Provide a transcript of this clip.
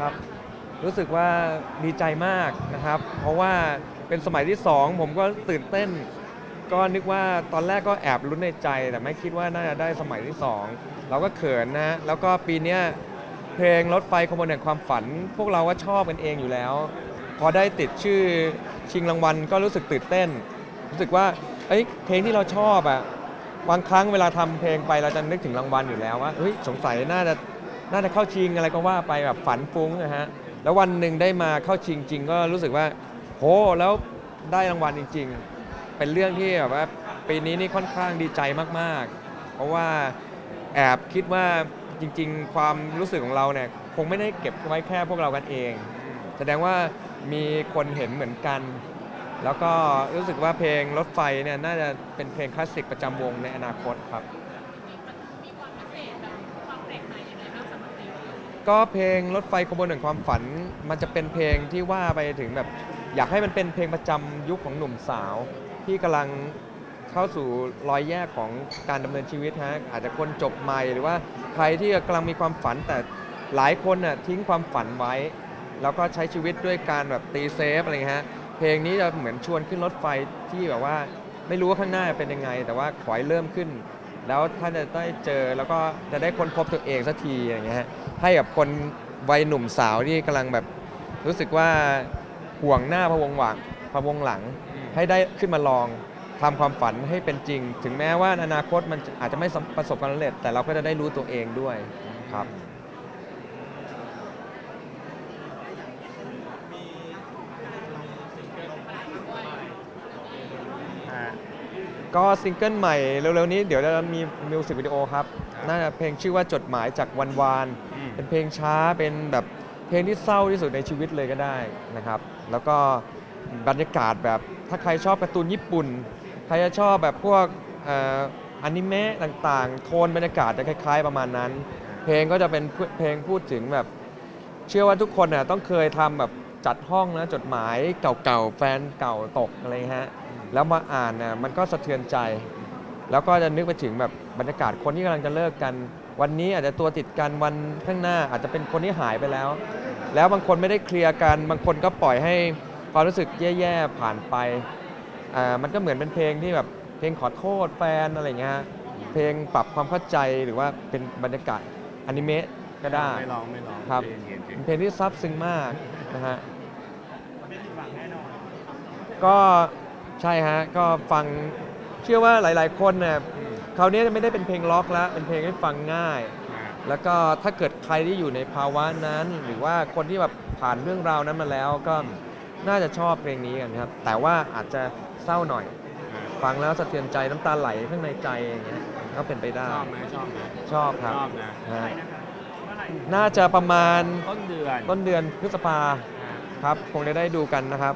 ครับรู้สึกว่าดีใจมากนะครับ เพราะว่าเป็นสมัยที่ 2 ผมก็ตื่นเต้น ก็นึกว่าตอนแรกก็แอบลุ้นในใจ แต่ไม่คิดว่าน่าจะได้สมัยที่ 2 เราก็เขินนะแล้วก็ปีเนี้ยเพลงรถไฟขบวนแห่งความฝัน พวกเราก็ชอบกันเองอยู่แล้ว พอได้ติดชื่อชิงรางวัลก็รู้สึกตื่นเต้น รู้สึกว่าเอ้ยเพลงที่เราชอบอะบางครั้งเวลาทำเพลงไปเราจะนึกถึงรางวัลอยู่แล้วว่าเฮ้ยสงสัยน่าจะน่าจะเข้าชิงอะไรก็ว่าไปแบบฝันฟุ้งนะฮะแล้ววันหนึ่งได้มาเข้าชิงจริงก็รู้สึกว่าโหแล้วได้รางวัลจริง ๆ เป็นเรื่องที่แบบว่าปีนี้นี่ค่อนข้างดีใจมากๆ เพราะว่าแอบคิดว่าจริง ๆ ความรู้สึกของเราเนี่ยคงไม่ได้เก็บไว้แค่พวกเรากันเอง แสดงว่ามีคนเห็นเหมือนกัน แล้วก็รู้สึกว่าเพลงรถไฟเนี่ยน่าจะเป็นเพลงคลาสสิกประจำวงในอนาคตครับ ก็เพลงรถไฟขบวนแห่งความฝัน มันจะเป็นเพลงที่ว่าไปถึงแบบ อยากให้มันเป็นเพลงประจำยุคของหนุ่มสาว ที่กำลังเข้าสู่รอยแยกของการดำเนินชีวิตฮะอาจจะคนจบใหม่หรือว่าใครที่กำลังมีความฝันแต่หลายคนน่ะทิ้งความฝันไว้ แล้วก็ใช้ชีวิตด้วยการแบบตีเซฟอะไรเงี้ยฮะเพลงนี้จะเหมือนชวนขึ้นรถไฟที่แบบว่าไม่รู้ว่าข้างหน้าเป็นยังไง แต่ว่าขอให้เริ่มขึ้น แล้วท่านจะได้เจอแล้วก็จะได้ค้นพบตัวเองสักทีอย่างเงี้ยฮะให้กับคนวัยหนุ่มสาวที่กำลังแบบรู้สึกว่าห่วงหน้าพะวงหวังพะวงหลัง ให้ได้ขึ้นมาลองทำความฝันให้เป็นจริง ถึงแม้ว่าอนาคตมันอาจจะไม่ประสบความสำเร็จ แต่เราก็จะได้รู้ตัวเองด้วยครับอ่าก็ซิงเกิลใหม่เร็วๆนี้เดี๋ยวจะมีมิวสิกวิดีโอครับครับ น่าจะเพลงชื่อว่าจดหมายจากวันวานอืมเป็นเพลงช้าเป็นแบบเพลงที่เศร้าที่สุดในชีวิตเลยก็ได้นะครับ แล้วก็ บรรยากาศแบบถ้าใครชอบการ์ตูนญี่ปุ่น ใครจะชอบแบบพวกออนิเมะต่างๆ โทนบรรยากาศจะคล้าย ๆ ประมาณนั้น เพลงก็จะเป็นเพลงพูดถึงแบบ เชื่อว่าทุกคนน่ะต้องเคยทำแบบจัดห้องนะจดหมายเก่าๆแฟนเก่าตกอะไรฮะแล้วมาอ่านน่ะมันก็สะเทือนใจ แล้วก็จะนึกไปถึงแบบบรรยากาศคนที่กำลังจะเลิกกัน วันนี้อาจจะตัวติดกันวันข้างหน้าอาจจะเป็นคนที่หายไปแล้ว แล้วบางคนไม่ได้เคลียร์กัน บางคนก็ปล่อยให้ ความรู้สึกแย่ๆผ่านไปอ่ามันก็เหมือนเป็นเพลงที่แบบเพลงขอโทษแฟนอะไรอย่างเงี้ยฮะเพลงปรับความเข้าใจหรือว่าเป็นบรรยากาศอนิเมะก็ได้ไม่ร้องไม่ร้องครับใจเย็นๆเป็นเพลงที่ซับซึ้งมากนะฮะก็ใช่ฮะก็ฟังเชื่อว่าหลาย ๆ คนเนี่ยคราวนี้ไม่ได้เป็นเพลงล็อกแล้ว เป็นเพลงที่ฟังง่ายอ่าแล้วก็ถ้าเกิดใครที่อยู่ในภาวะนั้น หรือว่าคนที่แบบผ่านเรื่องราวนั้นมาแล้วก็ น่าจะชอบเพลงนี้กันครับ แต่ว่าอาจจะเศร้าหน่อยอ่าฟังแล้วสะเทือนใจน้ำตาไหลข้างในใจอย่างเงี้ยก็เป็นไปได้ชอบไหมชอบไหมชอบครับชอบนะฮะน่าจะประมาณต้นเดือนต้นเดือนพฤษภาอ่าครับ คงจะได้ดูกันนะครับ